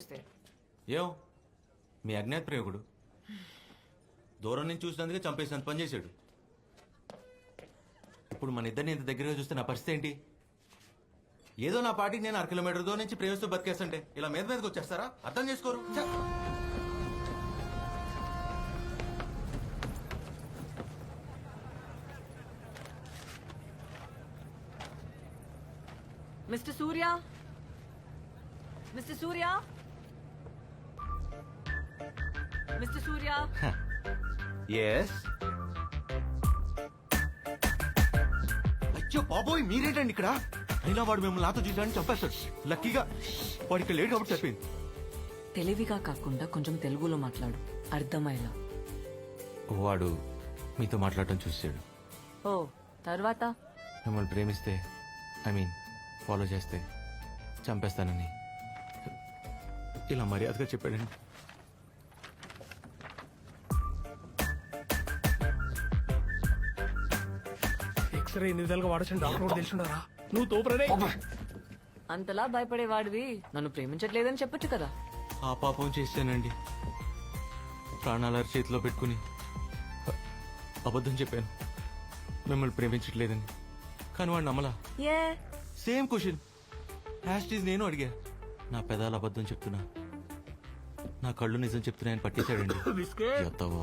వస్తే ఏం మీ అజ్ఞాత ప్రేమికుడు దూరం నుంచి చూసినందుకే చంపేసినంత పని చేశాడు. ఇప్పుడు మన ఇద్దరిని ఇంత దగ్గరగా చూస్తే నా పరిస్థితి ఏంటి? ఏదో నా పాటికి నేను అర కిలోమీటర్ దూరం నుంచి ప్రేమిస్తూ బతికేస్తుంటే ఇలా మీద మీదకి వచ్చేస్తారా? అర్థం చేసుకోరు. ఛ! Mr Surya? Mr Surya? Mr Surya. Yes అయ్యో బాబోయ్ మీరేంటండి ఇక్కడ? అయినా వాడు మిమ్మల్ని నాతో చూసాడని చెప్పేస్తాడు లక్కీగా వాడికి లేట్ కాబట్టి చెప్పింది తెలివిగా కాకుండా కొంచెం తెలుగులో మాట్లాడు. అర్థమయ్యేలా. వాడు మీతో మాట్లాడటం చూసాడు ఓ తర్వాత? మిమ్మల్ని ప్రేమిస్తే ఐ మీన్ ఫాలో చేస్తే చంపేస్తానని. ఇలా మర్యాదగా చెప్పాడండి. ఎక్స్రే ఎన్ని విధాలుగా వాడొచ్చని డాక్టర్ కూడా తెలిసిండారా నువ్వు తోపరదే అంతలా భయపడేవాడివి. నన్ను ప్రేమించట్లేదని చెప్పొచ్చు కదా. ఆ పాపం చేశానండి. ప్రాణాల చేతిలో పెట్టుకుని అబద్ధం చెప్పాను. మిమ్మల్ని ప్రేమించట్లేదని. కానీ వాడు నమ్మలా? ఏ? సేమ్ క్వశ్చన్ హ్యాస్టీజ్ నేను అడిగా. నా పెదాలు అబద్ధం చెప్తున్నా. నా కళ్ళు నిజం చెప్తున్నాయని పట్టేశాడండి ఎత్తవో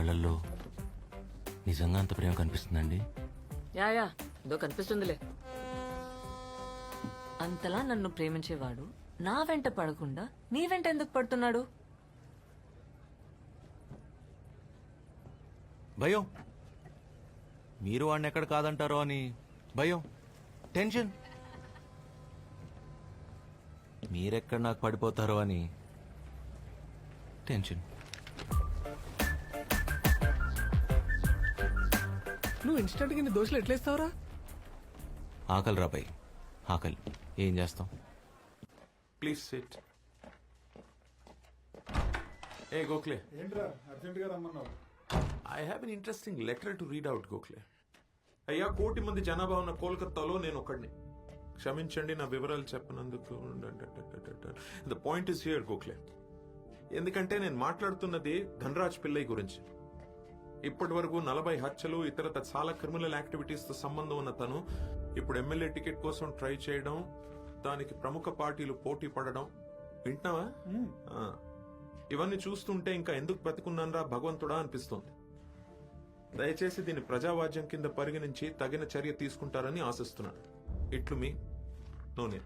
కళ్ళల్లో నిజంగా అంత ప్రేమ కనిపిస్తుందండి? Yeah yeah. కనిపిస్తుందిలే. అంతలా నన్ను ప్రేమించేవాడు నా వెంట పడకుండా నీ వెంట ఎందుకు పడుతున్నాడు? భయం. మీరు వాడిని ఎక్కడ కాదంటారో అని భయం. టెన్షన్. మీరెక్కడ నాకు పడిపోతారో అని టెన్షన్. నువ్వు ఇన్స్టెంట్గా నీ దోశలు ఎట్లేస్తావురా? ఆకలి రాబాయి ఆకలి. ఏం చేస్తాం? Please sit. ఏ గోఖలే ఏంట్రా అర్జెంట్గా రమ్మన్నావు? I have an interesting letter to read out Gokhale అయ్యా కోటి మంది జనాభా ఉన్న కోల్కతాలో నేను ఒకడిని. క్షమించండి నా వివరాలు చెప్పనందుకు. The point is here Gokhale ఎందుకంటే నేను మాట్లాడుతున్నది ధనరాజ్ పిల్లై గురించి. ఇప్పటి వరకు నలభై హత్యలు ఇతరత చాలా క్రిమినల్ యాక్టివిటీస్తో సంబంధం ఉన్న తను ఇప్పుడు ఎమ్మెల్యే టికెట్ కోసం ట్రై చేయడం దానికి ప్రముఖ పార్టీలు పోటీ పడడం. వింటున్నావా? ఆ. ఇవన్నీ చూస్తుంటే ఇంకా ఎందుకు బ్రతికున్నానరా భగవంతుడా అనిపిస్తోంది. దయచేసి దీన్ని ప్రజావాజ్యం కింద పరిగణించి తగిన చర్య తీసుకుంటారని ఆశిస్తున్నాను. ఇట్లు మీ నూనె.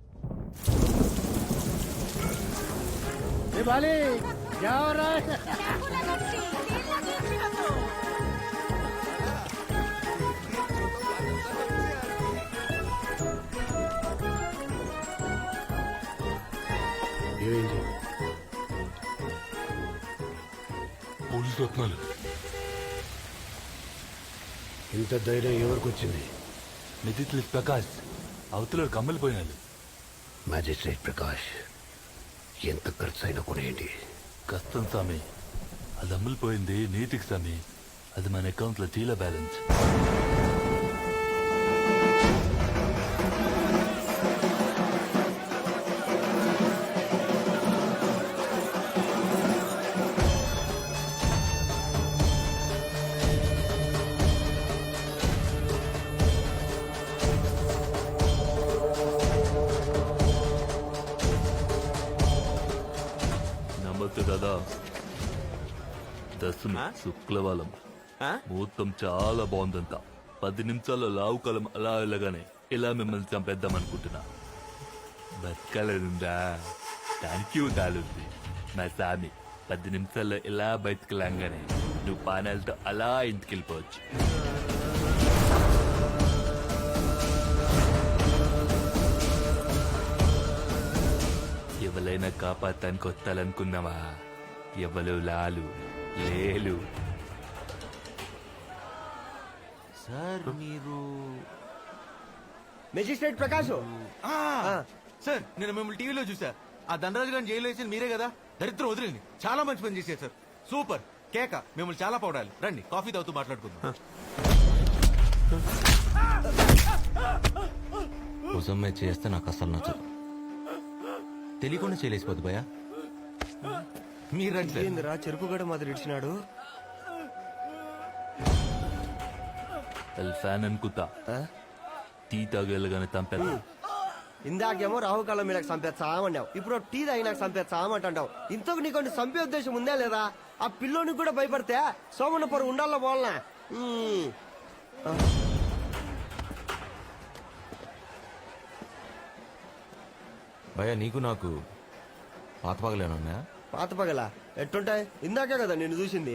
రత్నాలు ఇంత ధైర్యం ఎవరికి వచ్చింది నిధిత్లి ప్రకాష్ అవతల కమ్మలిపోయినాడు మ్యాజిస్ట్రేట్ ప్రకాష్ ఎంత ఖర్చు అయినా కొనేయండి. కష్టం స్వామి అది అమ్ములిపోయింది నీతికి స్వామి అది మన అకౌంట్లో జీల బ్యాలెన్స్. నమ్మద్దు కదా దశమి? శుక్లవాలం? ముహూర్తం చాలా బాగుందంట. పది నిమిషాల్లో లావు కాలం అలా వెళ్ళగానే ఇలా మిమ్మల్ని చంపేద్దాం అనుకుంటున్నా. బతకాలనుందా థ్యాంక్ యూ దాలుంది నా సామి పది నిమిషాల్లో ఇలా బయటకు లాగానే నువ్వు పానాలతో అలా ఇంటికి వెళ్ళిపోవచ్చు ఎవరైనా కాపాడటానికి వస్తాలనుకున్నావా ఎవరు లాలు లేలు. సార్ మీరు మెజిస్ట్రేట్ ప్రకాష్ ఆ, సార్ నేను మిమ్మల్ని టీవీలో చూసా ఆ ధనరాజు గారిని జైలు వేసింది మీరే కదా? దరిద్రం వదిలింది చాలా మంచి పని చేశారు సార్. సూపర్. కేక మిమ్మల్ని చాలా పౌడాలి. రండి కాఫీ తాగుతూ మాట్లాడుకుందాం. చేస్తే నాకు అస్సలు నచ్చదు. తెలియకుండా చేయలేసిపోద్ది భయ మీరు రండి సార్. ఏందిరా చెరుకు గడ మాదిరి ఇచ్చినాడు ఫ్యాన్ అనుకుతా టీ తాగేలాగానే తంపేద్దాం ఇందాకేమో రాహుకాలం మీద చంపేస్తామన్నావు ఇప్పుడు టీ తాగి నాకు చంపేస్తామంటావు ఇంతకు నీకు చంపే ఉద్దేశం ఉందా లేదా? ఆ పిల్లోనికి కూడా భయపడితే సోమన్న పొర ఉండాల పోలనా భయ నీకు నాకు పాత పగలేను ఉన్నాయా పాత పగల? ఎట్టుంటాయి? ఇందాకే కదా నేను చూసింది.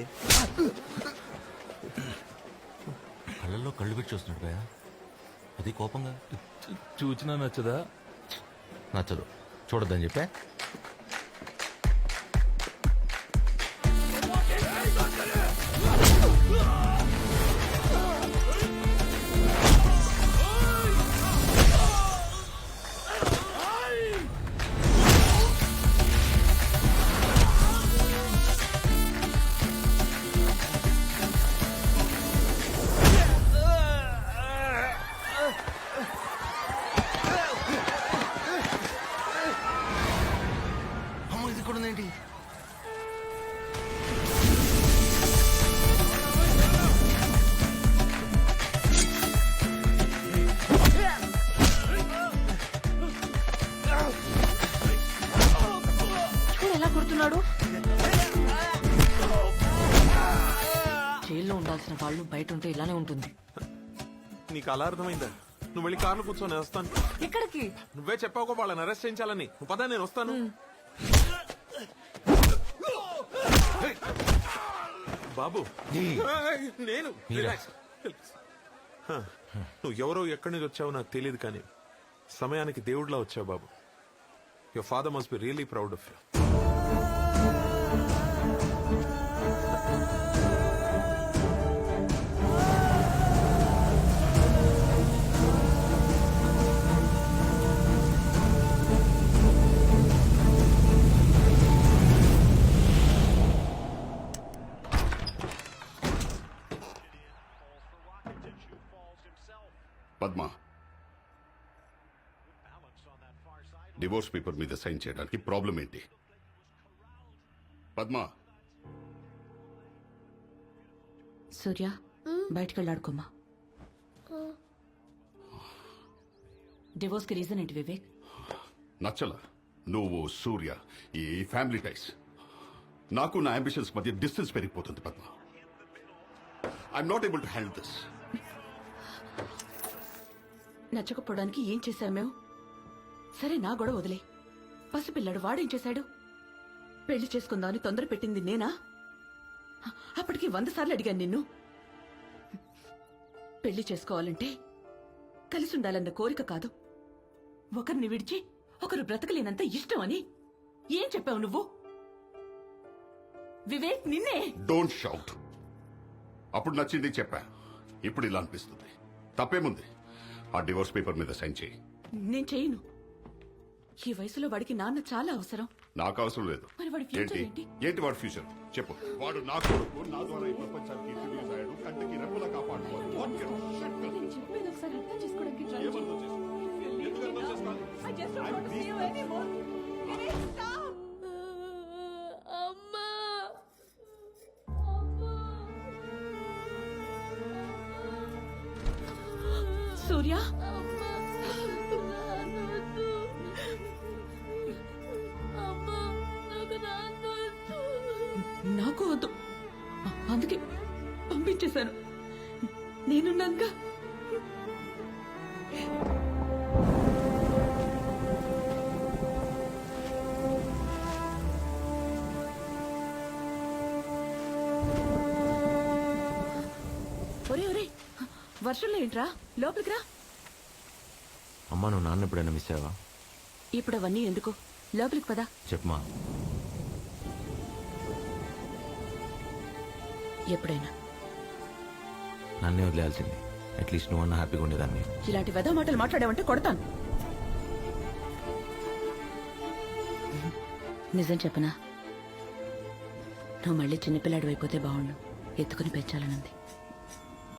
కళ్ళల్లో కళ్ళు పెట్టి చూస్తున్నాడు భయ అది కోపంగా? చూచినా నచ్చదా? నచ్చదు. చూడొద్దని చెప్పా? కొడుతున్నాడు జైల్లో ఉండాల్సిన వాళ్ళు బయట ఉంటే ఇలానే ఉంటుంది. నీకు అలా అర్థమైందా? నువ్వు వెళ్ళి కార్లో కూర్చొని నేను వస్తాను. ఎక్కడికి? నువ్వే చెప్పావు వాళ్ళని అరెస్ట్ చేయించాలని. నువ్వు పదా నేను వస్తాను. బాబు. నేను. నువ్వు ఎవరో ఎక్కడి నుంచి వచ్చావో నాకు తెలియదు కానీ సమయానికి దేవుడిలా వచ్చావు బాబు. Your father must be really proud of you Padma. Divorce paper మీద సైన్ చేయడానికి ప్రాబ్లం ఏంటి? పద్మ. సూర్య బయటికి వెళ్ళాడుకోమా డివోర్స్కి రీజన్ ఏంటి వివేక్? నచ్చల. నువ్వు సూర్య ఈ ఫ్యామిలీ టైస్ నాకు నా అంబిషన్స్ మధ్య డిస్టెన్స్ పెరిగిపోతుంది Padma. I'm not able to handle this నచ్చకపోవడానికి ఏం చేశాం మేము? సరే నా గొడవ వదిలే. పసిపిల్లాడు వాడేం చేశాడు పెళ్ళి చేసుకుందామని తొందర పెట్టింది నేనా? అప్పటికి వంద సార్లు అడిగాను నిన్ను. పెళ్ళి చేసుకోవాలంటే కలిసి ఉండాలన్న కోరిక కాదు. ఒకరిని విడిచి ఒకరు బ్రతకలేనంత ఇష్టం అని ఏం చెప్పావు నువ్వు? వివేక్ నిన్నే! డోంట్ షౌట్ అప్పుడు నచ్చింది చెప్పా. ఇప్పుడు ఇలా అనిపిస్తుంది. తప్పేముంది? ఆ డివోర్స్ పేపర్ మీద సైన్ చేయి. నేను చేయను. ఈ వయసులో వాడికి నాన్న చాలా అవసరం. నాకు అవసరం లేదు. మరి వాడి future ఏంటి ఏంటి? ఏంటి వాడి ఫ్యూచర్? చెప్పు. వాడు నా కొడుకు నా ద్వారా ఈ ప్రపంచానికి ఇంట్రడ్యూస్ అయ్యాడు కంటికి రెప్పలా కాపాడుకోవాలి. What kind of shit does నేను చెప్పేది ఒకసారి అర్థం చేసుకోవడానికి try ఏం అర్థం చేసుకోవాలి? ఎందుకు అర్థం చేసుకోవాలి? I just don't want to సూర్య? నాకు వద్దు. అందుకే పంపించేశాను. నేనున్నాక వర్షంలో ఏంట్రా? లోపలికి రా. అమ్మ నువ్వు నాన్న ఎప్పుడైనా మిస్ అయ్యావా? ఇప్పుడు అవన్నీ ఎందుకు? లోపలికి పదా. చెప్పమా ఎప్పుడైనా. నన్నే వదిలేయాల్సింది. అట్లీస్ట్ నువ్వు అన్న హ్యాపీగా ఉండేదాన్ని. ఇలాంటి వెధ మాటలు మాట్లాడావంటే కొడతాను. నిజం చెప్పనా? నువ్వు మళ్ళీ చిన్నపిల్లాడు అయిపోతే బాగుండు. ఎత్తుకుని పెంచాలనుంది.